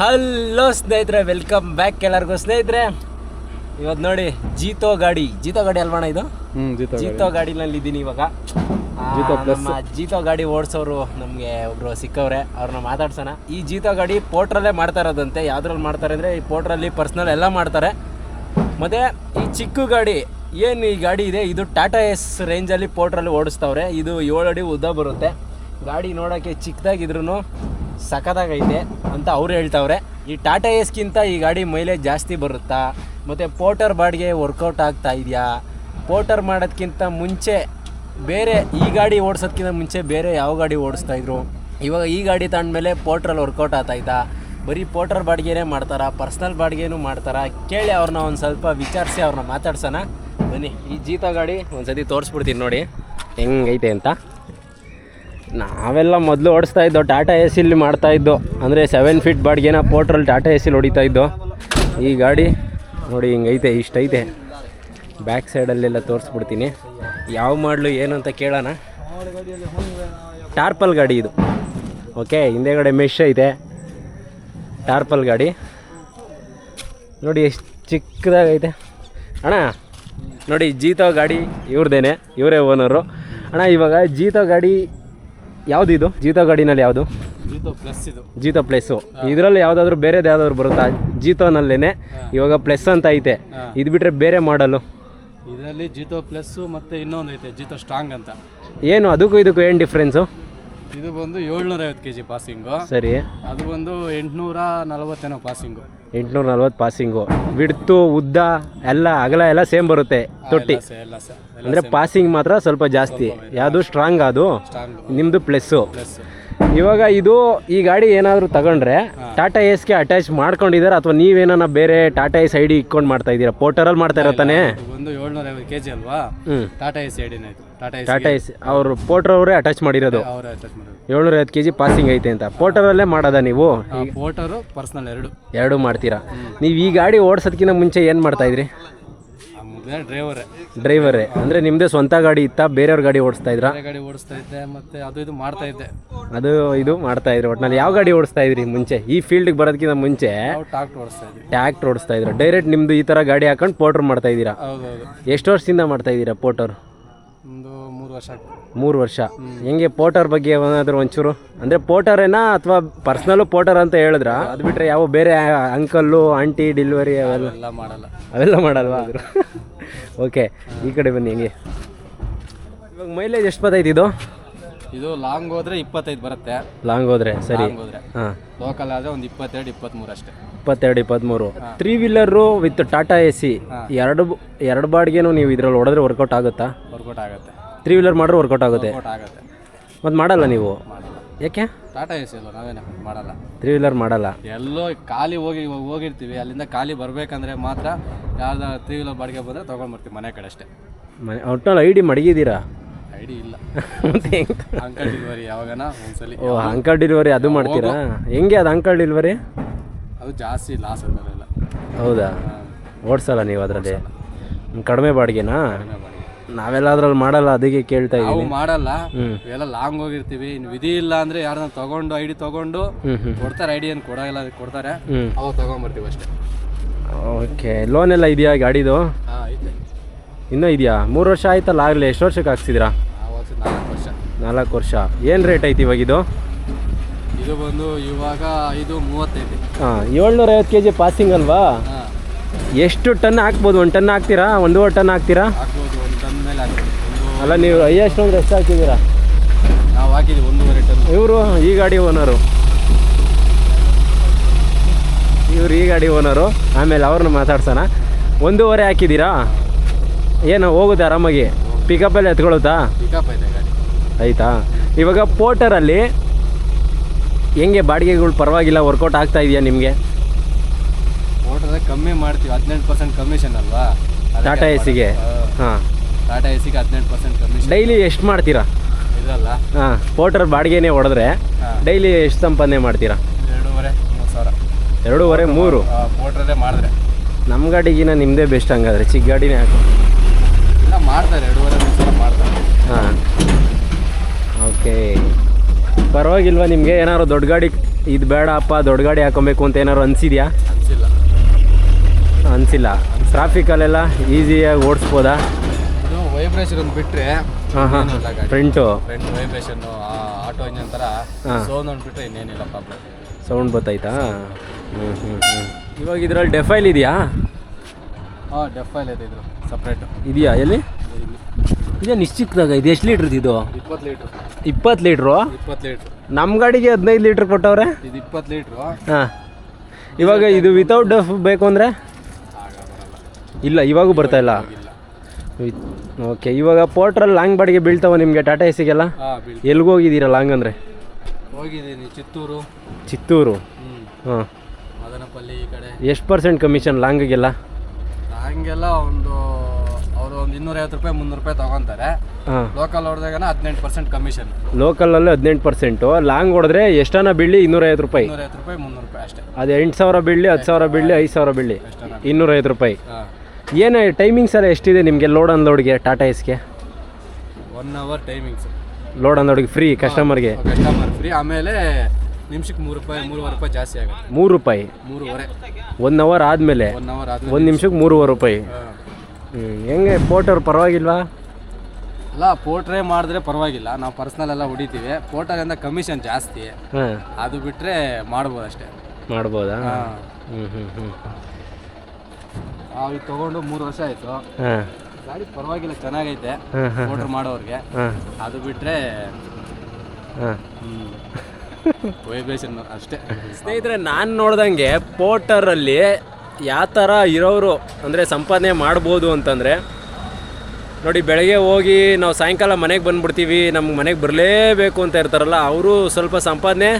Hello ಸ್ನೇಹಿತರೆ welcome back ಎಲ್ಲರಿಗೂ. ಸ್ನೇಹಿತರೆ ಇವತ್ತು ನೋಡಿ ಜೀತೋ ಗಾಡಿ. ಜೀತೋ ಗಾಡಿ ಅಲ್ವಣ ಇದು? ಜೀತ ಗಾಡಿನಲ್ಲಿ ಇದ್ದೀನಿ ಇವಾಗ. ಜೀತೋ ಗಾಡಿ ಓಡಿಸೋರು ನಮಗೆ ಒಬ್ರು ಸಿಕ್ಕವ್ರೆ ಅವ್ರನ್ನ ಮಾತಾಡ್ಸೋಣ. ಈ ಜೀತೋ ಗಾಡಿ ಪೋಟ್ರಲ್ಲೇ ಮಾಡ್ತಾ ಇರೋದಂತೆ. ಯಾವ್ದ್ರಲ್ಲಿ ಮಾಡ್ತಾರೆ ಅಂದರೆ ಈ ಪೋಟ್ರಲ್ಲಿ ಪರ್ಸ್ನಲ್ ಎಲ್ಲ ಮಾಡ್ತಾರೆ. ಮತ್ತು ಈ ಚಿಕ್ಕ ಗಾಡಿ ಏನು ಈ ಗಾಡಿ ಇದೆ? ಇದು ಟಾಟಾ ಎಸ್ ರೇಂಜಲ್ಲಿ ಪೋಟ್ರಲ್ಲಿ ಓಡಿಸ್ತವ್ರೆ. ಇದು ಏಳು ಅಡಿ ಉದ್ದ ಬರುತ್ತೆ. ಗಾಡಿ ನೋಡೋಕ್ಕೆ ಚಿಕ್ಕದಾಗಿದ್ರು ಸಖತ್ತಾಗೈತೆ ಅಂತ ಅವ್ರು ಹೇಳ್ತಾವ್ರೆ. ಈ ಟಾಟಾ ಎಸ್ಗಿಂತ ಈ ಗಾಡಿ ಮೈಲೇಜ್ ಜಾಸ್ತಿ ಬರುತ್ತಾ? ಮತ್ತು ಪೋಟರ್ ಬಾಡಿಗೆ ವರ್ಕೌಟ್ ಆಗ್ತಾ ಇದೆಯಾ? ಪೋಟರ್ ಮಾಡೋದಕ್ಕಿಂತ ಮುಂಚೆ ಬೇರೆ ಈ ಗಾಡಿ ಓಡಿಸೋದ್ಕಿಂತ ಮುಂಚೆ ಬೇರೆ ಯಾವ ಗಾಡಿ ಓಡಿಸ್ತಾ ಇದ್ರು? ಇವಾಗ ಈ ಗಾಡಿ ತಗೊಂಡ್ಮೇಲೆ ಪೋಟ್ರಲ್ಲಿ ವರ್ಕೌಟ್ ಆಗ್ತಾಯ್ತಾ ಬರೀ ಪೋರ್ಟರ್ ಬಾಡಿಗೆನೇ ಮಾಡ್ತಾರಾ? ಪರ್ಸ್ನಲ್ ಬಾಡಿಗೆನೂ ಮಾಡ್ತಾರಾ? ಕೇಳಿ ಅವ್ರನ್ನ ಒಂದು ಸ್ವಲ್ಪ ವಿಚಾರಿಸಿ, ಅವ್ರನ್ನ ಮಾತಾಡ್ಸೋಣ. ಬನ್ನಿ, ಈ ಜೀತ ಗಾಡಿ ಒಂದು ಸತಿ ತೋರಿಸ್ಬಿಡ್ತೀನಿ ನೋಡಿ. ಹೆಂಗೈತೆ ಅಂತ. ನಾವೆಲ್ಲ ಮೊದಲು ಓಡಿಸ್ತಾ ಇದ್ದೋ ಟಾಟಾ ಎ ಸಿಲಿ ಮಾಡ್ತಾ ಇದ್ದೋ, ಅಂದರೆ ಸೆವೆನ್ ಫೀಟ್ ಬಾಡಿಗೆನ ಪೋಟ್ರಲ್ಲಿ ಟಾಟಾ ಎ ಸಿಲಿ ಹೊಡಿತಾ ಇದ್ದೋ, ಈ ಗಾಡಿ ನೋಡಿ ಹಿಂಗೈತೆ, ಇಷ್ಟೈತೆ. ಬ್ಯಾಕ್ ಸೈಡಲ್ಲೆಲ್ಲ ತೋರಿಸ್ಬಿಡ್ತೀನಿ. ಯಾವ ಮಾಡಲು ಏನು ಅಂತ ಕೇಳೋಣ. ಟಾರ್ಪಲ್ ಗಾಡಿ ಇದು. ಓಕೆ ಹಿಂದೆಗಡೆ ಮೆಶ್ ಐತೆ. ಟಾರ್ಪಲ್ ಗಾಡಿ. ನೋಡಿ ಎಷ್ಟು ಚಿಕ್ಕದಾಗೈತೆ ಅಣ್ಣ ನೋಡಿ ಜೀತೋ ಗಾಡಿ ಇವ್ರದ್ದೇನೆ ಇವರೇ ಓನರು ಅಣ್ಣ ಇವಾಗ ಜೀತೋ ಗಾಡಿ ಯಾವುದಿದು ಇದು? ಜೀತೋ ಗಾಡಿನಲ್ಲಿ ಯಾವುದು? ಜೀತೋ ಪ್ಲಸ್ ಇದು. ಜೀತೋ ಪ್ಲೇಸು ಇದರಲ್ಲಿ ಯಾವುದಾದ್ರೂ ಬೇರೆದು ಯಾವುದಾದ್ರು ಬರುತ್ತಾ? ಜೀತೋನಲ್ಲೇನೆ. ಇವಾಗ ಪ್ಲಸ್ ಅಂತ ಐತೆ. ಇದು ಬಿಟ್ಟರೆ ಬೇರೆ ಮಾಡಲು ಇದರಲ್ಲಿ ಜೀತೋ ಪ್ಲಸ್ ಮತ್ತೆ ಇನ್ನೊಂದು ಐತೆ ಜೀತೋ ಸ್ಟ್ರಾಂಗ್ ಅಂತ ಏನು ಅದಕ್ಕೂ ಇದಕ್ಕೂ ಏನು ಡಿಫ್ರೆನ್ಸು ಇದು ಬಂದು ಏಳ್ನೂರ ಐವತ್ತು ಕೆ ಜಿ ಪಾಸಿಂಗು ಸರಿ ಅದು ಬಂದು ಎಂಟುನೂರ ನಲವತ್ತೇನೋ ಪಾಸಿಂಗು ಎಂಟುನೂರ ನಲ್ವತ್ತು ಪಾಸಿಂಗು ಬಿಡ್ತು ಉದ್ದ ಎಲ್ಲ ಅಗಲ ಎಲ್ಲ ಸೇಮ್ ಬರುತ್ತೆ ತೊಟ್ಟಿ ಎಲ್ಲ ಅಂದರೆ ಪಾಸಿಂಗ್ ಮಾತ್ರ ಸ್ವಲ್ಪ ಜಾಸ್ತಿ ಯಾವುದು ಸ್ಟ್ರಾಂಗ್ ಅದು ಸ್ಟ್ರಾಂಗ್ ನಿಮ್ಮದು ಪ್ಲಸ್ಸು ಪ್ಲಸ್ ಇವಾಗ ಇದು ಈ ಗಾಡಿ ಏನಾದರೂ ತಗೊಂಡ್ರೆ ಟಾಟಾ ಎಸ್ಗೆ ಅಟ್ಯಾಚ್ ಮಾಡ್ಕೊಂಡಿದ್ದಾರೆ ಅಥವಾ ನೀವೇನ ಬೇರೆ ಟಾಟಾ ಎಸ್ ಐ ಡಿ ಇಟ್ಕೊಂಡು ಮಾಡ್ತಾ ಇದ್ದೀರಾ ಪೋರ್ಟರಲ್ಲಿ ಮಾಡ್ತಾ ಇರೋ ಬಂದು ಏಳ್ನೂರ ಐವತ್ತು ಕೆ ಜಿ ಅಲ್ವಾ ಟಾಟಾ ಎಸ್ ಎಡಿನ ಆಯ್ತು. ಟಾಟಾ ಎಸ್ ಟಾಟಾ ಎಸ್ ಅವರು ಪೋರ್ಟರ್ ಅವರೇ ಅಟ್ಯಾಚ್ ಮಾಡಿರೋದು. ಅವರ ಅಟ್ಯಾಚ್ ಮಾಡೋದು ಏಳ್ನೂರ ಐವತ್ತು ಕೆ ಜಿ ಪಾಸಿಂಗ್ ಐತೆ ಅಂತ. ಪೋರ್ಟರಲ್ಲೇ ಮಾಡೋದ ನೀವು? ಫೋಟೋರು ಪರ್ಸ್ನಲ್ ಎರಡು. ಎರಡು ಮಾಡ್ತೀರಾ? ನೀವು ಈ ಗಾಡಿ ಓಡಿಸೋದಕ್ಕಿಂತ ಮುಂಚೆ ಏನು ಮಾಡ್ತಾ ಇದ್ರಿ? ಡ್ರೈವರೇ. ಅಂದ್ರೆ ಅಂದರೆ ನಿಮ್ಮದೇ ಸ್ವಂತ ಗಾಡಿ ಇತ್ತಾ? ಬೇರೆಯವ್ರ ಗಾಡಿ ಓಡಿಸ್ತಾ ಇದ್ರಾ? ಬೇರೆ ಗಾಡಿ ಓಡಿಸ್ತಾ ಇದ್ದೆ ಮತ್ತೆ ಅದು ಇದು ಮಾಡ್ತಾ ಇದ್ದೆ. ಅದು ಇದು ಮಾಡ್ತಾ ಇದ್ರಿ. ಒಟ್ನಲ್ಲಿ ಯಾವ ಗಾಡಿ ಓಡಿಸ್ತಾ ಇದ್ರಿ ಮುಂಚೆ? ಈ ಫೀಲ್ಡ್ಗೆ ಬರೋದಕ್ಕಿಂತ ಮುಂಚೆ ನಾವು ಟಾಕ್ಟ್ ಓಡಿಸ್ತಾ ಇದ್ವಿ ಟ್ಯಾಕ್ಟ್ರ್ ಓಡಿಸ್ತಾ ಇದ್ರು. ಡೈರೆಕ್ಟ್ ನಿಮ್ಮದು ಈ ಥರ ಗಾಡಿ ಹಾಕೊಂಡು ಪೋರ್ಟರ್ ಮಾಡ್ತಾ ಇದ್ದೀರಾ? ಹೌದೌದು. ಎಷ್ಟು ವರ್ಷದಿಂದ ಮಾಡ್ತಾ ಇದ್ದೀರಾ ಪೋರ್ಟರ್ ಒಂದು ಮೂರು ವರ್ಷ ಆಗ್ತದೆ ಮೂರು ವರ್ಷ. ಹೆಂಗೆ ಪೋರ್ಟರ್ ಬಗ್ಗೆ ಏನಾದರೂ ಒಂಚೂರು? ಅಂದರೆ ಪೋರ್ಟರೇನಾ ಅಥವಾ ಪರ್ಸ್ನಲ್ಲು ಪೋರ್ಟರ್ ಅಂತ ಹೇಳಿದ್ರ? ಅದು ಬಿಟ್ಟರೆ ಯಾವ ಬೇರೆ ಅಂಕಲ್ಲು ಆಂಟಿ ಡೆಲಿವರಿ ಅವೆಲ್ಲ ಎಲ್ಲ ಮಾಡಲ್ಲ. ಅವೆಲ್ಲ ಮಾಡಲ್ವಾ? ಓಕೆ ಈ ಕಡೆ ಬನ್ನಿ ಹೆಂಗೆ. ಇವಾಗ ಮೈಲೇಜ್ ಎಷ್ಟು ಬರ್ತೈತೆ ಇದು? ಇದು ಲಾಂಗ್ ಹೋದ್ರೆ ಇಪ್ಪತ್ತೈದು ಬರುತ್ತೆ. ಲಾಂಗ್ ಹೋದ್ರೆ ಸರಿ. ಲಾಂಗ್ ಹೋದ್ರೆ. ಹಾಂ. ಲೋಕಲ್ ಆದ್ರೆ ಒಂದು ಇಪ್ಪತ್ತೆರಡು ಇಪ್ಪತ್ತ್ಮೂರು ಅಷ್ಟೇ. ಇಪ್ಪತ್ತೆರಡು ಇಪ್ಪತ್ತ್ಮೂರು three wheeler with Tata Ace ಎರಡು ಎರಡು ಬಾಡಿಗೆನೂ ನೀವು ಇದ್ರಲ್ಲಿ ಹೊಡೆದ್ರೆ ವರ್ಕೌಟ್ ಆಗುತ್ತಾ? ವರ್ಕೌಟ್ ಆಗುತ್ತೆ. ತ್ರೀ ವೀಲರ್ ಮಾಡಿದ್ರೆ ವರ್ಕೌಟ್ ಆಗುತ್ತೆ. ವರ್ಕೌಟ್ ಆಗುತ್ತೆ. ಮತ್ತು ಮಾಡಲ್ಲ ನೀವು? ಯಾಕೆ? ಟಾಟಾ ಎ ಸಿ ಅಲ್ಲ ನಾವೇನು ಮಾಡಲ್ಲ. ತ್ರೀ ವೀಲರ್ ಮಾಡಲ್ಲ. ಎಲ್ಲೋ ಖಾಲಿ ಹೋಗಿ ಹೋಗಿರ್ತೀವಿ. ಅಲ್ಲಿಂದ ಖಾಲಿ ಬರ್ಬೇಕಂದ್ರೆ ಮಾತ್ರ ಯಾರ್ದ ತ್ರೀ ವೀಲರ್ ಬಾಡಿಗೆ ಬಂದರೆ ತೊಗೊಂಡ್ಬರ್ತೀವಿ ಮನೆ ಕಡೆ ಅಷ್ಟೇ. ಮನೆ ಒಟ್ನಲ್ಲಿ ಐ ಡಿ ಮಡಗಿದ್ದೀರಾ? ಐಡಿ ಇಲ್ಲ. ಮತ್ತೆ ಹೆಂಗೆ? ಅಂಕಲ್ ಡೆಲಿವರಿ ಯಾವಾಗನ ಒಂದ್ಸಲಿ. ಓ ಅಂಕಲ್ ಡೆಲಿವರಿ ಅದು ಮಾಡ್ತೀರಾ? ಹೆಂಗೆ. ಅದು ಅಂಕಲ್ ಡೆಲಿವರಿ ಅದು ಜಾಸ್ತಿ ಲಾಸ್ ಅದರಲ್ಲೆಲ್ಲ ಹೌದಾ? ಓಡಿಸಲ್ಲ ನೀವು ಅದರಲ್ಲಿ ಕಡಿಮೆ ಬಾಡಿಗೆನಾ? ನಾವೆಲ್ಲ ಅದ್ರಲ್ಲಿ ಮಾಡಲ್ಲ ಅದಕ್ಕೆ ಕೇಳ್ತಾ ನಾವು ಇದ್ದೀನಿ. ಮಾಡಲ್ಲ. ಎಲ್ಲ ಇವೆಲ್ಲ ಲಾಂಗ್ ಹೋಗಿರ್ತೀವಿ. ಇನ್ನು ವಿಧಿ ಇಲ್ಲ ಅಂದ್ರೆ ಯಾರನ್ನ ತಗೊಂಡು ಐಡಿ ತಗೊಂಡು ಕೊಡ್ತಾರೆ ಐಡಿ ಏನು ಕೊಡಲ್ಲ ಕೊಡ್ತಾರೆ. ಅವಾಗ ತಗೊಂಡ್ಬರ್ತೀವಿ ಅಷ್ಟೇ. ಓಕೆ ಲೋನ್ ಎಲ್ಲ ಇದೆಯಾ ಗಾಡಿದು ಹಾಂ ಐತೆ. ಇನ್ನೂ ಇದೆಯಾ? ಮೂರು ವರ್ಷ ಆಯ್ತಲ್ಲ ಆಗಲಿ ಎಷ್ಟು ವರ್ಷಕ್ಕೆ ಹಾಕ್ಸಿದ್ರಾ ನಾಲ್ಕು ವರ್ಷ. ನಾಲ್ಕು ವರ್ಷ. ಏನು ರೇಟ್ ಐತಿ ಇವಾಗ ಇದು? ಇದು ಬಂದು ಇವಾಗ ಐದು ಮೂವತ್ತೈದು. ಹಾಂ ಏಳ್ನೂರ ಐವತ್ತು ಕೆ ಜಿ ಪಾಸಿಂಗ್ ಅಲ್ವಾ? ಹಾಂ. ಎಷ್ಟು ಟನ್ ಹಾಕ್ಬೋದು? ಒಂದು ಟನ್ ಹಾಕ್ತೀರಾ? ಒಂದೂವರೆ ಟನ್ ಹಾಕ್ತೀರಾ? ಹಾಕ್ಬೋದು ಒಂದು ಟನ್ ಮೇಲೆ ಹಾಕ್ಬೋದು ಒಂದು ಅಲ್ಲ ನೀವು ಹೈಯೆಸ್ಟ್ ಅಂದ್ರೆ ಎಷ್ಟು ಹಾಕಿದ್ದೀರಾ? ನಾವು ಹಾಕಿದ್ವಿ ಒಂದೂವರೆ ಟನ್. ಇವರು ಈ ಗಾಡಿ ಓನರು. ಇವರು ಈ ಗಾಡಿ ಓನರು. ಆಮೇಲೆ ಅವ್ರನ್ನ ಮಾತಾಡ್ಸೋಣ. ಒಂದೂವರೆ ಹಾಕಿದ್ದೀರಾ? ಏನು ಹೋಗುತ್ತೆ ಆರಾಮಾಗಿ? ಪಿಕಪ್ಪಲ್ಲಿ ಎತ್ಕೊಳುತ್ತಾ ಪಿಕಪ್ ಇದೆ ಗಾಡಿ. ಆಯಿತಾ? ಇವಾಗ ಪೋರ್ಟರಲ್ಲಿ ಹೆಂಗೆ ಬಾಡಿಗೆಗಳು ಪರವಾಗಿಲ್ಲ ವರ್ಕೌಟ್ ಆಗ್ತಾ ಇದೆಯಾ ನಿಮಗೆ? ಓಟದ ಕಮ್ಮಿ ಮಾಡ್ತೀವಿ ಹದಿನೆಂಟು ಪರ್ಸೆಂಟ್ ಕಮಿಷನ್ ಅಲ್ವಾ? ಟಾಟಾ ಎಸಿಗೆ ಸಿಗೆ ಹಾಂ. ಟಾಟಾ ಎ ಸಿಗೆ ಹದಿನೆಂಟು ಪರ್ಸೆಂಟ್ ಕಮಿಷನ್ ಡೈಲಿ ಎಷ್ಟು ಮಾಡ್ತೀರಾ? ಇದ್ರಲ್ಲ? ಹಾಂ ಪೋಟರ್ ಬಾಡಿಗೆನೇ ಹೊಡೆದ್ರೆ ಹಾಂ. ಡೈಲಿ ಎಷ್ಟು ಸಂಪಾದನೆ ಮಾಡ್ತೀರಾ? ಎರಡೂವರೆ ಮೂರು ಸಾವಿರ. ಎರಡೂವರೆ ಮೂರು? ಪೋಟ್ರದೇ ಮಾಡಿದ್ರೆ. ನಮ್ಮ ಗಾಡಿಗಿನ ನಿಮ್ಮದೇ ಬೆಸ್ಟ್ ಹಂಗಾದ್ರೆ ಚಿಕ್ಕ ಗಾಡಿನೇ ಹಾಕು. ಇಲ್ಲ ಮಾಡ್ತಾರೆ ಎರಡೂವರೆ ಮೂರು ಸಾವಿರ ಮಾಡ್ತಾರೆ. ಹಾಂ. ಓಕೆ ಪರವಾಗಿಲ್ವಾ ನಿಮಗೆ? ಏನಾದ್ರು ದೊಡ್ಡ ಗಾಡಿ ಇದು ಬೇಡ ಅಪ್ಪ ದೊಡ್ಡ ಗಾಡಿ ಹಾಕೊಬೇಕು ಅಂತ ಏನಾದ್ರು ಅನಿಸಿದ್ಯಾ? ಅನಿಸಿಲ್ಲ. ಅನಿಸಿಲ್ಲ. ಟ್ರಾಫಿಕಲ್ಲೆಲ್ಲ ಈಸಿಯಾಗಿ ಓಡಿಸ್ಬೋದಾ? ವೈಬ್ರೇಷನ್ ಒಂದು ಗಾಡಿ. Front front vibration auto engine ತರ. ಸೌಂಡ್ ಒಂದು ಬಿಟ್ಟರೆ ಇನ್ನೇನಿಲ್ಲ ಪ್ರಾಬ್ಲಮ್ ಸೌಂಡ್ ಬತ್ತಾಯ್ತಾ? ಹ್ಞೂ ಹ್ಞೂ ಹ್ಞೂ ಇವಾಗ ಇದರಲ್ಲಿ ಡೆಫೈಲ್ ಇದೆಯಾ? ಹಾಂ ಡೆಫೈಲ್ ಇದೆ ಇದು ಸಪ್ರೇಟು ಇದೆಯಾ ಎಲ್ಲಿ? ಇದೆ ನಿಶ್ಚಿತದಾಗ ಇದು ಎಷ್ಟು ಲೀಟ್ರ್ ಇದು? ಇಪ್ಪತ್ತು ಲೀಟ್ರು. ಇಪ್ಪತ್ತು ಲೀಟ್ರು? ಇಪ್ಪತ್ತು ಲೀಟ್ರ್. ನಮ್ಮ ಗಾಡಿಗೆ ಹದಿನೈದು ಲೀಟ್ರ್ ಕೊಟ್ಟವ್ರೆ? ಇದು ಇಪ್ಪತ್ತು ಲೀಟ್ರು. ಹಾಂ. ಇವಾಗ ಇದು ವಿತೌಟ್ ಡಫ್ ಬೇಕು ಅಂದರೆ? ಇಲ್ಲ ಇವಾಗೂ ಬರ್ತಾ ಇಲ್ಲ. ಓಕೆ ಇವಾಗ ಪೋರ್ಟ್ರಲ್ಲಿ ಲಾಂಗ್ ಬಾಡಿಗೆ ಬೀಳ್ತಾವ ನಿಮಗೆ ಟಾಟಾ ಎಸಿಗೆಲ್ಲ ಎಲ್ಲಿಗೆ ಬೀಳ್ ಎಲ್ಗೆ ಹೋಗಿದ್ದೀರಾ ಲಾಂಗ್ ಅಂದರೆ? ಹೋಗಿದ್ದೀನಿ ಚಿತ್ತೂರು. ಚಿತ್ತೂರು? ಹಾಂ. ಮದನಪಲ್ಲಿ ಈ ಕಡೆ. ಎಷ್ಟು ಪರ್ಸೆಂಟ್ ಕಮಿಷನ್ ಲಾಂಗಿಗೆಲ್ಲ ಲಾಂಗೆಲ್ಲ ಒಂದು ಅವರು ಒಂದು ಇನ್ನೂರೈವತ್ತು ರೂಪಾಯಿ ಮುನ್ನೂರು ರೂಪಾಯಿ ತೊಗೊತಾರೆ. ಹಾಂ. ಲೋಕಲ್ ಹೊಡೆದಾಗ ಹದಿನೆಂಟು ಪರ್ಸೆಂಟ್ ಕಮಿಷನ್ ಲೋಕಲಲ್ಲಿ ಹದಿನೆಂಟು ಪರ್ಸೆಂಟು ಲಾಂಗ್ ಹೊಡೆದ್ರೆ ಎಷ್ಟನ ಬೀಳಿ ಇನ್ನೂರೈವತ್ತು ರೂಪಾಯಿ. ಇನ್ನೂರೈವತ್ತು ರೂಪಾಯಿ ಮುನ್ನೂರು ರೂಪಾಯಿ ಅಷ್ಟೇ. ಅದು ಎಂಟು ಸಾವಿರ ಬೀಳಲಿ ಹತ್ತು ಸಾವಿರ ಬೀಳಲಿ ಐದು ಸಾವಿರ ಎಷ್ಟನ ಇನ್ನೂರೈವತ್ತು ರೂಪಾಯಿ. ಹಾಂ. ಏನು ಟೈಮಿಂಗ್ಸ್ ಎಲ್ಲ ಎಷ್ಟಿದೆ ನಿಮಗೆ ಲೋಡ್ ಅನ್ಲೋಡ್ಗೆ ಟಾಟಾ ಎಸ್ಗೆ ಒನ್ ಅವರ್ ಟೈಮಿಂಗ್ಸ್ ಲೋಡ್ ಅನ್ಲೋಡ್ಗೆ ಫ್ರೀ ಕಸ್ಟಮರ್ಗೆ ಕಸ್ಟಮರ್ ಫ್ರೀ ಆಮೇಲೆ ನಿಮಿಷಕ್ಕೆ ಮೂರು ರೂಪಾಯಿ ಮೂರುವರೆ ರೂಪಾಯಿ ಜಾಸ್ತಿ ಆಗುತ್ತೆ. ಮೂರು ರೂಪಾಯಿ? ಮೂರುವರೆ. ಒನ್ ಅವರ್ ಆದಮೇಲೆ? ಒನ್ ಅವರ್ ಆದ್ಮೇಲೆ ಒಂದು ನಿಮಿಷಕ್ಕೆ ಮೂರುವರೆ ರೂಪಾಯಿ. ಹ್ಞೂ ಹೆಂಗೆ ಪೋಟರ್ ಪರವಾಗಿಲ್ವಾ? ಅಲ್ಲ ಪೋಟ್ರೇ ಮಾಡಿದ್ರೆ ಪರವಾಗಿಲ್ಲ. ನಾವು ಪರ್ಸ್ನಲ್ ಎಲ್ಲ ಹೊಡಿತೀವಿ. ಪೋಟರಿಂದ ಕಮಿಷನ್ ಜಾಸ್ತಿ. ಹಾಂ. ಅದು ಬಿಟ್ಟರೆ ಮಾಡ್ಬೋದು ಅಷ್ಟೇ. ಮಾಡ್ಬೋದಾ? ಹಾಂ. ಹ್ಞೂ ಹ್ಞೂ ಹ್ಞೂ ನಾವು ತಗೊಂಡು ಮೂರು ವರ್ಷ ಆಯ್ತು. ಹಾಂ. ಗಾಡಿ ಪರವಾಗಿಲ್ಲ ಚೆನ್ನಾಗೈತೆ. ಮೋಟರ್ ಮಾಡೋರಿಗೆ. ಅದು ಬಿಟ್ಟರೆ ಹಾಂ. ವೈಬ್ರೇಷನ್ ಅಷ್ಟೇ. ಸ್ನೇಹಿತರೆ ನಾನು ನೋಡ್ದಂಗೆ ಪೋಟರಲ್ಲಿ ಯಾವ ಥರ ಇರೋರು ಅಂದರೆ ಸಂಪಾದನೆ ಮಾಡ್ಬೋದು ಅಂತಂದರೆ ನೋಡಿ ಬೆಳಗ್ಗೆ ಹೋಗಿ ನಾವು ಸಾಯಂಕಾಲ ಮನೆಗೆ ಬಂದ್ಬಿಡ್ತೀವಿ ನಮ್ಗೆ ಮನೆಗೆ ಬರಲೇಬೇಕು ಅಂತ ಇರ್ತಾರಲ್ಲ ಅವರು ಸ್ವಲ್ಪ ಸಂಪಾದನೆ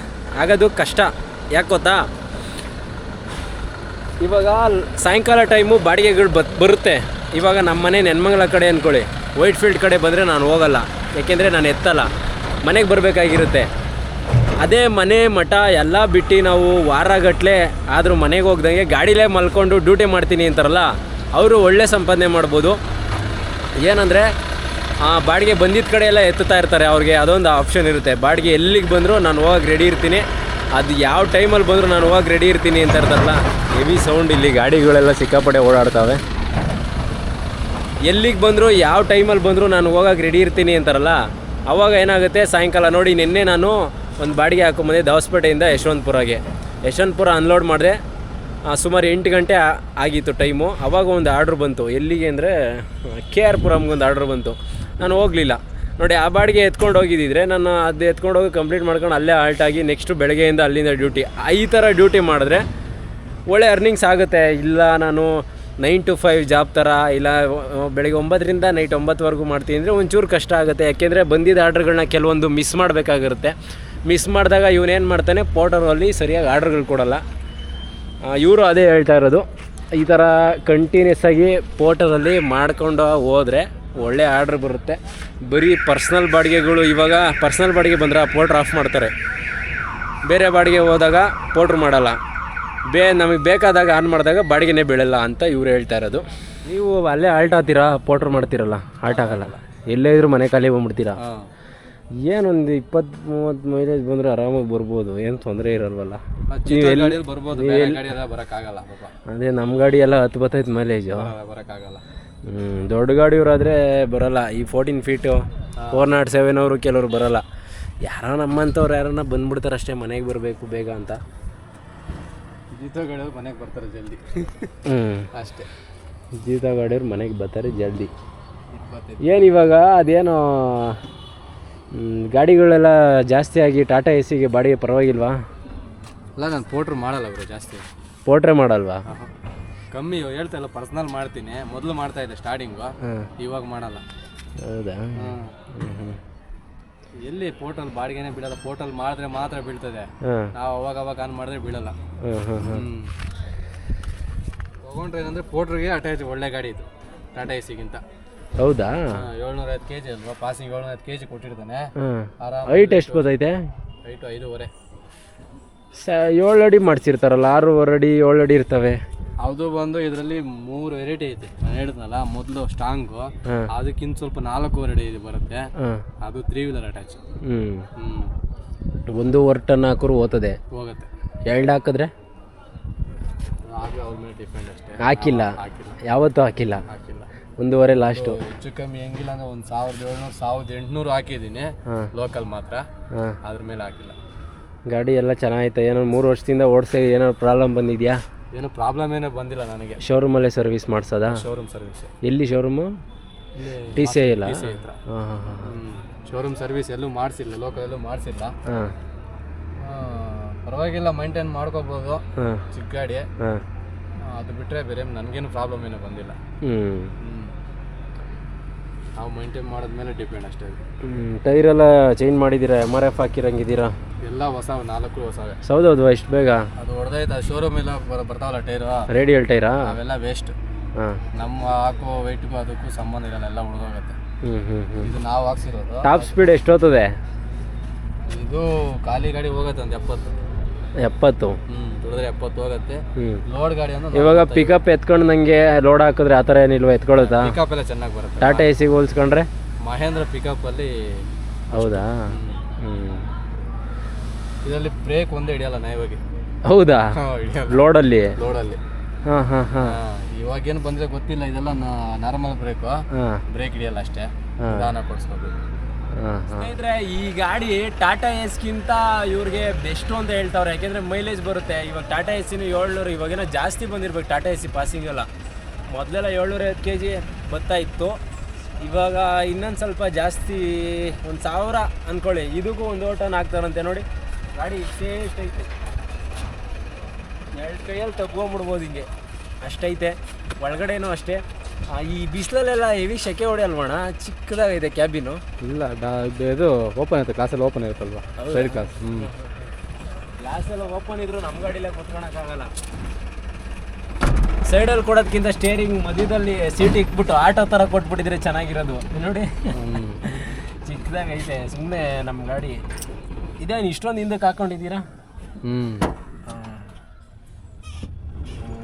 ಆಗೋದು ಕಷ್ಟ. ಯಾಕೆ ಗೊತ್ತಾ? ಇವಾಗ ಸಾಯಂಕಾಲ ಟೈಮು ಬಾಡಿಗೆಗಳು ಬತ್, ಬರುತ್ತೆ. ಇವಾಗ ನಮ್ಮ ಮನೆ ನೆನ್ಮಂಗಲ ಕಡೆ ಅಂದ್ಕೊಳ್ಳಿ ವೈಟ್ ಫೀಲ್ಡ್ ಕಡೆ ಬಂದರೆ ನಾನು ಹೋಗಲ್ಲ. ಏಕೆಂದರೆ ನಾನು ಎತ್ತಲ್ಲ. ಮನೆಗೆ ಬರಬೇಕಾಗಿರುತ್ತೆ. ಅದೇ ಮನೆ ಮಠ ಎಲ್ಲ ಬಿಟ್ಟು ನಾವು ವಾರಗಟ್ಟಲೆ ಆದರೂ ಮನೆಗೆ ಹೋಗ್ದಂಗೆ ಗಾಡಿಲೇ ಮಲ್ಕೊಂಡು ಡ್ಯೂಟಿ ಮಾಡ್ತೀನಿ ಅಂತಾರಲ್ಲ, ಅವರು ಒಳ್ಳೆ ಸಂಪಾದನೆ ಮಾಡ್ಬೋದು. ಏನಂದರೆ ಬಾಡಿಗೆ ಬಂದಿದ್ದ ಕಡೆ ಎಲ್ಲ ಎತ್ತುತ್ತಾ ಇರ್ತಾರೆ ಅವ್ರಿಗೆ, ಅದೊಂದು ಆಪ್ಷನ್ ಇರುತ್ತೆ. ಬಾಡಿಗೆ ಎಲ್ಲಿಗೆ ಬಂದರೂ ನಾನು ಹೋಗಕ್ಕೆ ರೆಡಿ ಇರ್ತೀನಿ. ಅದು ಯಾವ ಟೈಮಲ್ಲಿ ಬಂದರೂ ನಾನು ಹೋಗಕ್ಕೆ ರೆಡಿ ಇರ್ತೀನಿ ಅಂತ ಇರ್ತಾರಲ್ಲ ಹೆವಿ ಸೌಂಡ್ ಇಲ್ಲಿ ಗಾಡಿಗಳೆಲ್ಲ ಸಿಕ್ಕಾಪಟ್ಟೆ ಓಡಾಡ್ತವೆ. ಎಲ್ಲಿಗೆ ಬಂದರೂ, ಯಾವ ಟೈಮಲ್ಲಿ ಬಂದರೂ ನಾನು ಹೋಗೋಕೆ ರೆಡಿ ಇರ್ತೀನಿ ಅಂತಾರಲ್ಲ, ಅವಾಗ ಏನಾಗುತ್ತೆ, ಸಾಯಂಕಾಲ ನೋಡಿ ನಿನ್ನೆ ನಾನು ಒಂದು ಬಾಡಿಗೆ ಹಾಕೊಂಬಂದೆ ದವಸಪೇಟೆಯಿಂದ ಯಶವಂತಪುರಗೆ. ಯಶವಂತಪುರ ಅನ್ಲೋಡ್ ಮಾಡಿದೆ. ಸುಮಾರು ಎಂಟು ಗಂಟೆ ಆಗಿತ್ತು ಟೈಮು. ಅವಾಗ ಒಂದು ಆರ್ಡ್ರ್ ಬಂತು. ಎಲ್ಲಿಗೆ ಅಂದರೆ, ಕೆ ಆರ್ ಪುರಮ್ಗೆ ಒಂದು ಆರ್ಡ್ರ್ ಬಂತು. ನಾನು ಹೋಗಲಿಲ್ಲ. ನೋಡಿ, ಆ ಬಾಡಿಗೆ ಎತ್ಕೊಂಡು ಹೋಗಿದ್ದಿದ್ರೆ ನಾನು ಅದು ಎತ್ಕೊಂಡು ಹೋಗಿ ಕಂಪ್ಲೀಟ್ ಮಾಡ್ಕೊಂಡು ಅಲ್ಲೇ ಆಲ್ಟಾಗಿ ನೆಕ್ಸ್ಟು ಬೆಳಗ್ಗೆಯಿಂದ ಅಲ್ಲಿಂದ ಡ್ಯೂಟಿ ಈ ಥರ ಡ್ಯೂಟಿ ಮಾಡಿದ್ರೆ ಒಳ್ಳೆ ಅರ್ನಿಂಗ್ಸ್ ಆಗುತ್ತೆ. ಇಲ್ಲ ನಾನು ನೈನ್ ಟು ಫೈವ್ ಜಾಬ್ ಥರ ಇಲ್ಲ ಬೆಳಗ್ಗೆ ಒಂಬತ್ತರಿಂದ ನೈಟ್ ಒಂಬತ್ತುವರೆಗೂ ಮಾಡ್ತೀನಿ ಅಂದರೆ ಒಂಚೂರು ಕಷ್ಟ ಆಗುತ್ತೆ. ಯಾಕೆಂದರೆ ಬಂದಿದ್ದ ಆರ್ಡ್ರ್ಗಳನ್ನ ಕೆಲವೊಂದು ಮಿಸ್ ಮಾಡಬೇಕಾಗಿರುತ್ತೆ. ಮಿಸ್ ಮಾಡಿದಾಗ ಇವನೇನು ಮಾಡ್ತಾನೆ ಪೋರ್ಟರಲ್ಲಿ ಸರಿಯಾಗಿ ಆರ್ಡ್ರ್ಗಳು ಕೊಡಲ್ಲ. ಇವರು ಅದೇ ಹೇಳ್ತಾ ಇರೋದು. ಈ ಥರ ಕಂಟಿನ್ಯೂಸ್ ಆಗಿ ಪೋರ್ಟರಲ್ಲಿ ಮಾಡ್ಕೊಂಡು ಹೋದರೆ ಒಳ್ಳೆ ಆರ್ಡ್ರ್ ಬರುತ್ತೆ. ಬರೀ ಪರ್ಸ್ನಲ್ ಬಾಡಿಗೆಗಳು ಇವಾಗ ಪರ್ಸ್ನಲ್ ಬಾಡಿಗೆ ಬಂದರೆ ಆ ಪೋರ್ಟ್ರ್ ಆಫ್ ಮಾಡ್ತಾರೆ. ಬೇರೆ ಬಾಡಿಗೆ ಹೋದಾಗ ಪೋಟ್ರ್ ಮಾಡಲ್ಲ. ಬೇ ನಮಗೆ ಬೇಕಾದಾಗ ಆನ್ ಮಾಡಿದಾಗ ಬಾಡಿಗೆನೇ ಬೀಳಲ್ಲ ಅಂತ ಇವ್ರು ಹೇಳ್ತಾ ಇರೋದು. ನೀವು ಅಲ್ಲೇ ಆಲ್ಟ್ ಆಗ್ತೀರಾ ಪೋಟ್ರ್ ಮಾಡ್ತೀರಲ್ಲ? ಆಲ್ಟ್ ಆಗಲ್ಲ ಎಲ್ಲೇ ಇದ್ರೂ ಮನೆ ಖಾಲಿ ಬಂದ್ಬಿಡ್ತೀರಾ? ಏನೊಂದು ಇಪ್ಪತ್ತು ಮೂವತ್ತು ಮೈಲೇಜ್ ಬಂದರೆ ಆರಾಮಾಗಿ ಬರ್ಬೋದು. ಏನು ತೊಂದರೆ ಇರಲ್ವಲ್ಲ. ಬರ್ಬೋದು ಬರೋಕ್ಕಾಗಲ್ಲ ಅದೇ ನಮ್ಮ ಗಾಡಿ ಎಲ್ಲ ಹತ್ತು ಬತ್ತೈದು ಮೈಲೇಜು ಬರೋಕ್ಕಾಗಲ್ಲ. ಹ್ಞೂ ದೊಡ್ಡ ಗಾಡಿಯವರಾದರೆ ಬರೋಲ್ಲ. ಈ fourteen feet four naught seven ಅವರು ಕೆಲವರು ಬರೋಲ್ಲ. ಯಾರೋ ನಮ್ಮಂಥವ್ರು ಯಾರನ್ನ ಬಂದ್ಬಿಡ್ತಾರೆ ಅಷ್ಟೇ ಮನೆಗೆ ಬರಬೇಕು ಬೇಗ ಅಂತ. ಜೀತೋ ಗಾಡಿಯವ್ರು ಮನೆಗೆ ಬರ್ತಾರೆ ಜಲ್ದಿ. ಹ್ಞೂ ಅಷ್ಟೇ. ಜೀತ ಗಾಡಿಯವ್ರು ಮನೆಗೆ ಬರ್ತಾರೆ ಜಲ್ದಿ. ಏನು ಇವಾಗ ಅದೇನು ಗಾಡಿಗಳೆಲ್ಲ ಜಾಸ್ತಿ ಆಗಿ ಟಾಟಾ ಎ ಸಿಗೆ ಬಾಡಿಗೆ ಪರವಾಗಿಲ್ವಾ? ಅಲ್ಲ ನಾನು ಪೋಟ್ರ್ ಮಾಡಲ್ಲ ಅವರು ಜಾಸ್ತಿ. ಪೋಟ್ರೆ ಮಾಡಲ್ವಾ? ಕಮ್ಮಿ ಹೇಳ್ತಾ ಇಲ್ಲ ಪರ್ಸ್ನಲ್ ಮಾಡ್ತೀನಿ. ಮೊದಲು ಮಾಡ್ತಾ ಇದ್ದೆ ಸ್ಟಾರ್ಟಿಂಗು ಇವಾಗ ಮಾಡಲ್ಲ. ಹೌದಾ? ಹ್ಞೂ ಎಲ್ಲಿ ಪೋರ್ಟಲ್ ಬಾಡಿಗೆನೇ ಬೀಳಲ್ಲ ಪೋರ್ಟಲ್ ಮಾಡಿದ್ರೆ ಮಾತ್ರ ಬೀಳ್ತದೆ. ನಾವು ಅವಾಗ ಅವಾಗ ಆನ್ ಮಾಡಿದ್ರೆ ಬೀಳಲ್ಲ. ತಗೊಂಡ್ರೆ ಏನಂದ್ರೆ ಪೋಟ್ರಿಗೆ ಅಟ್ಯಾಚ್ ಒಳ್ಳೆ ಗಾಡಿ ಇದು ಟಾಟಾ ಎಸಿಗಿಂತ ಸಿಗಿಂತ ಹೌದಾ? ಏಳ್ನೂರ ಐದು ಕೆಜಿ ಅಲ್ವಾ? ಪಾಸಿಂಗ್ ಏಳ್ನೂರ ಐದು ಕೆಜಿ ಕೊಟ್ಟಿರ್ತಾನೆ. ಹಾಂ. ಆರಾಮ ಹೈಟ್ ಎಷ್ಟು ಗೊತ್ತೈತೆ? ಹೈಟು ಐದೂವರೆ. ಸ ಏಳು ಅಡಿ ಮಾಡಿಸಿರ್ತಾರಲ್ಲ ಆರೂವರೆ ಅಡಿ ಏಳು ಅಡಿ ಇರ್ತವೆ. ಅದು ಬಂದು ಇದರಲ್ಲಿ ಮೂರು ವೆರೈಟಿ ಐತೆ. ನಾನು ಹೇಳಿದ್ನಲ್ಲ ಮೊದಲು ಸ್ಟಾಂಗು ಅದಕ್ಕಿಂತ ಸ್ವಲ್ಪ ನಾಲ್ಕು ವೆರೈಟಿ ಇದು ಬರುತ್ತೆ. ಅದು ತ್ರೀ ವೀಲರ್ ಅಟ್ಯಾಚ್ ಒಂದೂವರೆ ಟನ್ ಹಾಕಿದ್ರು ಓತದೆ ಹೋಗುತ್ತೆ. ಎರಡು ಹಾಕಿದ್ರೆ? ಆಗ ಅವ್ರ ಮೇಲೆ ಡಿಪೆಂಡ್ ಅಷ್ಟೇ. ಹಾಕಿಲ್ಲ. ಯಾವತ್ತೂ ಹಾಕಿಲ್ಲ. ಒಂದೂವರೆ ಲಾಸ್ಟು ಹೆಚ್ಚು ಕಮ್ಮಿ ಹೆಂಗಿಲ್ಲ ಅಂದ್ರೆ ಒಂದು ಸಾವಿರದ ಏಳ್ನೂರು ಸಾವಿರದ ಎಂಟುನೂರು ಹಾಕಿದ್ದೀನಿ. ಲೋಕಲ್ ಮಾತ್ರ. ಅದ್ರ ಮೇಲೆ ಹಾಕಿಲ್ಲ. ಗಾಡಿ ಎಲ್ಲ ಚೆನ್ನಾಗೈತೆ. ಏನೋ ಮೂರು ವರ್ಷದಿಂದ ಓಡಿಸಿ ಏನೋ ಪ್ರಾಬ್ಲಮ್ ಬಂದಿದೆಯಾ? ಏನು ಪ್ರಾಬ್ಲಮ್ ಏನೋ ಬಂದಿಲ್ಲ ನನಗೆ. ಶೋರೂಮಲ್ಲೇ ಸರ್ವಿಸ್ ಮಾಡಿಸೋದಾ? ಶೋರೂಮ್ ಸರ್ವಿಸ್ ಎಲ್ಲಿ ಶೋರೂಮು ಟಿ ಸಿ ಐ ಇಲ್ಲ? ಸಿ ಹತ್ರ. ಹಾಂ ಹಾಂ ಹಾಂ ಶೋರೂಮ್ ಸರ್ವಿಸ್ ಎಲ್ಲೂ ಮಾಡಿಸಿಲ್ಲ ಲೋಕಲ್ ಎಲ್ಲೂ ಮಾಡಿಸಿಲ್ಲ. ಪರವಾಗಿಲ್ಲ ಮೈಂಟೈನ್ ಮಾಡ್ಕೋಬೋದು. ಚಿಕ್ಕ ಗಾಡಿ. ಅದು ಬಿಟ್ಟರೆ ಬೇರೆ ನನಗೇನು ಪ್ರಾಬ್ಲಮ್ ಏನೋ ಬಂದಿಲ್ಲ. ನಾವು ಮೈಂಟೈನ್ ಮಾಡಿದ್ಮೇಲೆ ಡಿಪೆಂಡ್ ಅಷ್ಟೇ. ಟೈರ್ ಟೈರೆಲ್ಲ ಚೇಂಜ್ ಮಾಡಿದ್ದೀರಾ? ಎಂ ಆರ್ ಎಫ್ ಹಾಕಿರಂಗಿದ್ದೀರಾ? ಎಲ್ಲ ಹೊಸ ನಾಲ್ಕು ಹೊಸವೆ ಸೌದೌದು ಎಷ್ಟು ಬೇಗ? ಅದು ಹೊಡೆದೈತೆ ಶೋರೂಮ್ ಎಲ್ಲ ಬರ್- ಬರ್ತಾವಲ್ಲ ಟೈರು ರೇಡಿಯಲ್ ಟೈರಾ ಅವೆಲ್ಲ ವೇಸ್ಟ್ ಹಾಂ. ನಮ್ಮ ಹಾಕೋ ವೆಯ್ಟ್ಗೂ ಅದಕ್ಕೂ ಸಂಬಂಧ ಇರಲ್ಲ ಎಲ್ಲ ಉಳ್ದೋಗುತ್ತೆ. ಹ್ಞೂ ಹ್ಞೂ ಹ್ಞೂ ಇದು ನಾವು ಹಾಕ್ಸಿರೋದು. ಟಾಪ್ ಸ್ಪೀಡ್ ಎಷ್ಟೋತದೆ ಇದು ಖಾಲಿ ಗಾಡಿ ಹೋಗುತ್ತೆ ಒಂದು ಎಪ್ಪತ್ತು. ಎಪ್ಪತ್ತು? ಹ್ಞೂ ದುಡಿದ್ರೆ ಎಪ್ಪತ್ತು ಹೋಗುತ್ತೆ. ಹ್ಞೂ ಲೋಡ್ ಗಾಡಿ ಅಂದ್ರೆ ಇವಾಗ ಪಿಕಪ್ ಎತ್ಕೊಂಡು ನಂಗೆ ಲೋಡ್ ಹಾಕಿದ್ರೆ ಆ ಥರ ಏನಿಲ್ವಾ ಎತ್ಕೊಳ್ಳುತ್ತಾ? ಪಿಕಪ್ ಎಲ್ಲ ಚೆನ್ನಾಗಿ ಬರುತ್ತೆ. ಟಾಟಾ ಎ ಸಿಗೆ ಹೋಲ್ಸ್ಕೊಂಡ್ರೆ? ಮಹೇಂದ್ರ ಪಿಕಪ್ಪಲ್ಲಿ ಹೌದಾ? ಹ್ಞೂ ಇದರಲ್ಲಿ ಬ್ರೇಕ್ ಒಂದೇ ಹಿಡಿಯಲ್ಲ ನಾಯಿವಾಗಿ ಹೌದಾ? ಲೋಡಲ್ಲಿ ಲೋಡಲ್ಲಿ ಹಾಂ ಹಾಂ ಹಾಂ. ಇವಾಗೇನು ಬಂದರೆ ಗೊತ್ತಿಲ್ಲ ಇದೆಲ್ಲ ನಾರ್ಮಲ್ ಬ್ರೇಕು ಬ್ರೇಕ್ ಹಿಡಿಯಲ್ಲ ಅಷ್ಟೇ. ದಾನ ಹಾಂ ಸ್ನೇಹಿತರೆ ಈ ಗಾಡಿ ಟಾಟಾ ಎಸ್ಗಿಂತ ಇವ್ರಿಗೆ ಬೆಸ್ಟ್ ಅಂತ ಹೇಳ್ತಾವ್ರೆ. ಯಾಕೆಂದ್ರೆ ಮೈಲೇಜ್ ಬರುತ್ತೆ. ಇವಾಗ ಟಾಟಾ ಎಸ್ಸಿನ ಏಳ್ನೂರು ಇವಾಗೇನೋ ಜಾಸ್ತಿ ಬಂದಿರ್ಬೇಕು ಟಾಟಾ ಎಸ್ಸಿ ಪಾಸಿಂಗ್ ಎಲ್ಲ. ಮೊದಲೆಲ್ಲ ಏಳ್ನೂರೈವತ್ತು ಕೆ ಜಿ ಬರ್ತಾ ಇತ್ತು. ಇವಾಗ ಇನ್ನೊಂದು ಸ್ವಲ್ಪ ಜಾಸ್ತಿ ಒಂದು ಸಾವಿರ ಅಂದ್ಕೊಳ್ಳಿ ಇದಕ್ಕೂ ಒಂದು ಓಟನ್ ಹಾಕ್ತಾರಂತೆ ನೋಡಿ. ಗಾಡಿ ಇಷ್ಟೇ ಇಷ್ಟೈತೆ ಎರಡು ಕೈಯಲ್ಲಿ ತಗೊಂಬಿಡ್ಬೋದು ಹಿಂಗೆ. ಅಷ್ಟೈತೆ. ಒಳಗಡೆನೂ ಅಷ್ಟೇ. ಈ ಬಿಸಿಲಲ್ಲೆಲ್ಲ ಹೆವಿ ಸೆಕೆ ಹೊಡೆಯಲ್ವಣ ಚಿಕ್ಕದಾಗೈತೆ ಕ್ಯಾಬಿನು. ಇಲ್ಲ ಇದು ಓಪನ್ ಇರುತ್ತೆ ಕ್ಲಾಸಲ್ಲಿ ಓಪನ್ ಇರುತ್ತಲ್ವಾ? ಸೈಡ್ ಕ್ಲಾಸ್ ಹ್ಞೂ ಗ್ಲಾಸೆಲ್ಲ ಓಪನ್ ಇದ್ರು ನಮ್ಮ ಗಾಡಿಲೇ ಕುತ್ಕೊಳಕ್ಕಾಗಲ್ಲ. ಸೈಡಲ್ಲಿ ಕೊಡೋದಕ್ಕಿಂತ ಸ್ಟೇರಿಂಗ್ ಮಧ್ಯದಲ್ಲಿ ಸೀಟ್ ಇಕ್ಬಿಟ್ಟು ಆಟೋ ಥರ ಕೊಟ್ಬಿಟ್ಟಿದ್ರೆ ಚೆನ್ನಾಗಿರೋದು. ನೋಡಿ. ಚಿಕ್ಕದಾಗೈತೆ ಸುಮ್ಮನೆ ನಮ್ಮ ಗಾಡಿ. ಇದೇನು ಇಷ್ಟೊಂದು ಹಿಂದಕ್ಕೆ ಹಾಕೊಂಡಿದ್ದೀರಾ? ಹ್ಞೂ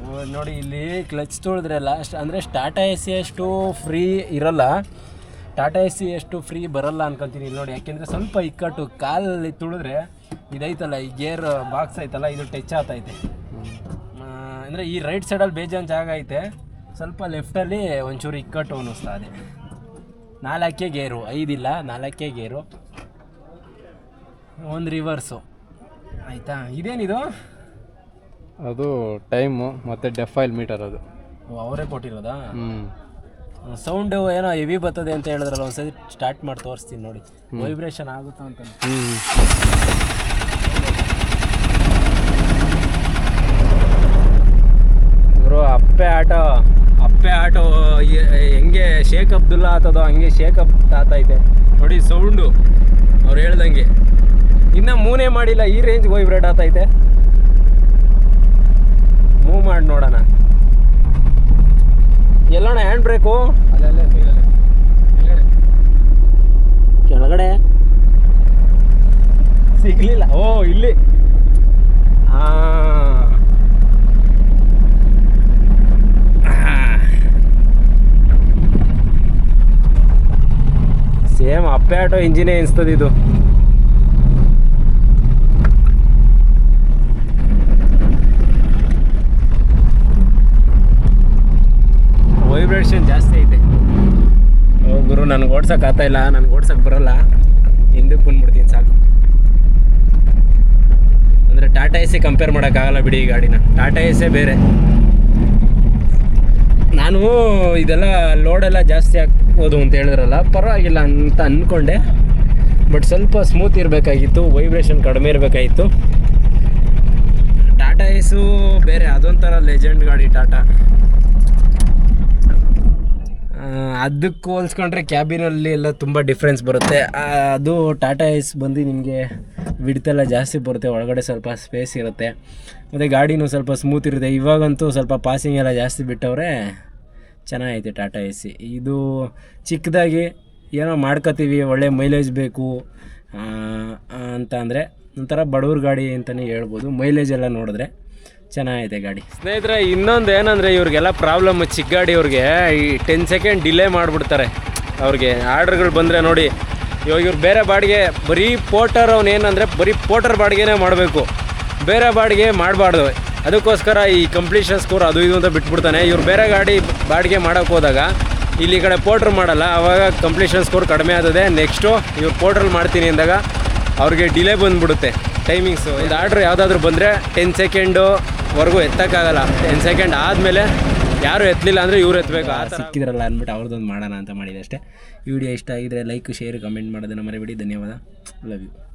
ಓ, ನೋಡಿ ಇಲ್ಲಿ ಕ್ಲಚ್ ತೊಳೆದ್ರೆ ಅಷ್ಟು ಅಂದರೆ ಟಾಟಾ ಎ ಸಿ ಅಷ್ಟು ಫ್ರೀ ಇರಲ್ಲ. ಟಾಟಾ ಎ ಸಿ ಅಷ್ಟು ಫ್ರೀ ಬರಲ್ಲ ಅನ್ಕೊಂತೀನಿ ಇಲ್ಲಿ ನೋಡಿ ಯಾಕೆಂದರೆ ಸ್ವಲ್ಪ ಇಕ್ಕಟ್ಟು ಕಾಲಲ್ಲಿ ತುಳಿದ್ರೆ ಇದೈತಲ್ಲ ಈ ಗೇರ್ ಬಾಕ್ಸ್ ಐತಲ್ಲ ಇದು ಟಚ್ ಆಗ್ತೈತೆ. ಅಂದರೆ ಈ ರೈಟ್ ಸೈಡಲ್ಲಿ ಬೇಜಾನ್ ಜಾಗ ಐತೆ. ಸ್ವಲ್ಪ ಲೆಫ್ಟಲ್ಲಿ ಒಂಚೂರು ಇಕ್ಕಟ್ಟು ಅನ್ನಿಸ್ತಾ ಇದೆ. ನಾಲ್ಕೇ ಗೇರು ಐದಿಲ್ಲ ನಾಲ್ಕೇ ಗೇರು ಒಂದು ರಿವರ್ಸು ಆಯಿತಾ? ಇದೇನಿದು? ಅದು ಟೈಮು ಮತ್ತು ಡೆಫೈಲ್ ಮೀಟರ್ ಅದು. ಓ, ಅವರೇ ಕೊಟ್ಟಿರೋದಾ? ಹ್ಞೂ ಸೌಂಡು ಏನೋ ಹೆವಿ ಬರ್ತದೆ ಅಂತ ಹೇಳಿದ್ರಲ್ಲ ಒಂದ್ಸತಿ ಸ್ಟಾರ್ಟ್ ಮಾಡಿ ತೋರಿಸ್ತೀನಿ ನೋಡಿ. ವೈಬ್ರೇಷನ್ ಆಗುತ್ತಾ ಅಂತ ಹ್ಞೂ bro Ape auto. Ape auto ಹೆಂಗೆ ಶೇಖ್ ಅಬ್ದುಲ್ಲಾ ಆತದೋ ಹಂಗೆ ಶೇಖ್ ಅಬ್ ಆತೈತೆ ನೋಡಿ ಸೌಂಡು ಅವ್ರು ಹೇಳ್ದಂಗೆ. ಇನ್ನ ಮೂನೇ ಮಾಡಿಲ್ಲ ಈ ರೇಂಜ್ ವೈಬ್ರೇಟ್ ಆತೈತೆ. ಮೂವ್ ಮಾಡಿ ನೋಡೋಣ. ಎಲ್ಲೋಣ ಹ್ಯಾಂಡ್ ಬ್ರೇಕು ಕೆಳಗಡೆ. ಸಿಗ್ಲಿಲ್ಲ. ಓ ಇಲ್ಲಿ. ಆ. ಸೇಮ್ ಅಪ್ಪೆ ಆಟೋ ಇಂಜಿನೇ ಎನಿಸ್ತದೆ ಇದು ವೈಬ್ರೇಷನ್ ಜಾಸ್ತಿ ಐತೆ ಓ ಗುರು ನನಗೆ ಓಡ್ಸೋಕೆ ಆಗ್ತಾ ಇಲ್ಲ, ನನಗೆ ಓಡ್ಸೋಕೆ ಬರೋಲ್ಲ. ಹಿಂದಕ್ಕೆ ಬಂದ್ಬಿಡ್ತೀನಿ ಸಾಕು. ಅಂದರೆ ಟಾಟಾ ಎಸ್ಸೇ ಕಂಪೇರ್ ಮಾಡೋಕ್ಕಾಗಲ್ಲ ಬಿಡಿ ಈ ಗಾಡಿನ. ಟಾಟಾ ಎಸ್ಸೇ ಬೇರೆ. ನಾನು ಇದೆಲ್ಲ ಲೋಡೆಲ್ಲ ಜಾಸ್ತಿ ಹಾಕ್ಬೋದು ಅಂತ ಹೇಳಿದ್ರಲ್ಲ, ಪರವಾಗಿಲ್ಲ ಅಂತ ಅಂದ್ಕೊಂಡೆ ಬಟ್ ಸ್ವಲ್ಪ ಸ್ಮೂತ್ ಇರಬೇಕಾಗಿತ್ತು ವೈಬ್ರೇಷನ್ ಕಡಿಮೆ ಇರಬೇಕಾಗಿತ್ತು. ಟಾಟಾ ಎಸ್ಸು ಬೇರೆ, ಅದೊಂಥರ ಲೆಜೆಂಡ್ ಗಾಡಿ ಟಾಟಾ. ಅದಕ್ಕೆ ಹೋಲಿಸ್ಕೊಂಡ್ರೆ ಕ್ಯಾಬಿನಲ್ಲಿ ಎಲ್ಲ ತುಂಬ ಡಿಫ್ರೆನ್ಸ್ ಬರುತ್ತೆ. ಅದು ಟಾಟಾ ಎಸ್ ಬಂದು ನಿಮಗೆ ಬಿಡ್ತೆಲ್ಲ ಜಾಸ್ತಿ ಬರುತ್ತೆ, ಒಳಗಡೆ ಸ್ವಲ್ಪ ಸ್ಪೇಸ್ ಇರುತ್ತೆ. ಮತ್ತು ಗಾಡಿನೂ ಸ್ವಲ್ಪ ಸ್ಮೂತ್ ಇರುತ್ತೆ. ಇವಾಗಂತೂ ಸ್ವಲ್ಪ ಪಾಸಿಂಗ್ ಎಲ್ಲ ಜಾಸ್ತಿ ಬಿಟ್ಟವ್ರೆ ಚೆನ್ನಾಗೈತೆ ಟಾಟಾ ಎ ಸಿ ಇದು ಚಿಕ್ಕದಾಗಿ ಏನೋ ಮಾಡ್ಕೋತೀವಿ, ಒಳ್ಳೆ ಮೈಲೇಜ್ ಬೇಕು ಅಂತ ಅಂದರೆ ಒಂಥರ ಬಡವ್ರ ಗಾಡಿ ಅಂತಲೇ ಹೇಳ್ಬೋದು. ಮೈಲೇಜ್ ಎಲ್ಲ ನೋಡಿದ್ರೆ. ಚೆನ್ನಾಗೈತೆ ಗಾಡಿ. ಸ್ನೇಹಿತರೆ, ಇನ್ನೊಂದು ಏನಂದರೆ ಇವ್ರಿಗೆಲ್ಲ ಪ್ರಾಬ್ಲಮ್ ಚಿಕ್ಕ ಗಾಡಿ ಅವ್ರಿಗೆ, ಈ ಟೆನ್ ಸೆಕೆಂಡ್ ಡಿಲೇ ಮಾಡಿಬಿಡ್ತಾರೆ. ಅವ್ರಿಗೆ ಆರ್ಡ್ರ್ಗಳು ಬಂದರೆ ನೋಡಿ, ಇವಾಗ ಇವ್ರು ಬೇರೆ ಬಾಡಿಗೆ, ಬರೀ ಪೋಟರ್ ಅವ್ನು ಏನಂದರೆ ಬರೀ ಪೋಟರ್ ಬಾಡಿಗೆನೇ ಮಾಡಬೇಕು. ಬೇರೆ ಬಾಡಿಗೆ ಮಾಡಬಾರ್ದು. ಅದಕ್ಕೋಸ್ಕರ ಈ ಕಂಪ್ಲೀಷನ್ ಸ್ಕೋರ್ ಅದು ಇದು ಅಂತ ಬಿಟ್ಬಿಡ್ತಾನೆ. ಇವ್ರು ಬೇರೆ ಗಾಡಿ ಬಾಡಿಗೆ ಮಾಡೋಕೆ ಹೋದಾಗ, ಇಲ್ಲಿ ಕಡೆ ಪೋಟ್ರ್ ಮಾಡಲ್ಲ ಆವಾಗ ಕಂಪ್ಲೀಷನ್ ಸ್ಕೋರ್ ಕಡಿಮೆ ಆದದೆ ನೆಕ್ಸ್ಟು ಇವ್ರು ಪೋಟ್ರಲ್ಲಿ ಮಾಡ್ತೀನಿ ಅಂದಾಗ ಅವ್ರಿಗೆ ಡಿಲೇ ಬಂದುಬಿಡುತ್ತೆ. ಟೈಮಿಂಗ್ಸು ಇದು ಆರ್ಡ್ರ್ ಯಾವುದಾದ್ರೂ ಬಂದರೆ ಟೆನ್ ಸೆಕೆಂಡು ವರೆಗೂ ಎತ್ತಕ್ಕಾಗಲ್ಲ. ಟೆನ್ ಸೆಕೆಂಡ್ ಆದಮೇಲೆ ಯಾರು ಎತ್ತಲಿಲ್ಲ ಅಂದರೆ ಇವ್ರು ಎತ್ತಬೇಕು ಆ ಸಿಕ್ಕಿದ್ರಲ್ಲ ಅಂದ್ಬಿಟ್ಟು ಅವ್ರದ್ದೊಂದು ಮಾಡೋಣ ಅಂತ ಮಾಡಿದೆ ಅಷ್ಟೇ. ಈ ವಿಡಿಯೋ ಇಷ್ಟ ಆಗಿದ್ರೆ ಲೈಕ್ ಶೇರ್ ಕಮೆಂಟ್ ಮಾಡೋದನ್ನು ಮರಿಬೇಡಿ. ಧನ್ಯವಾದ. Love you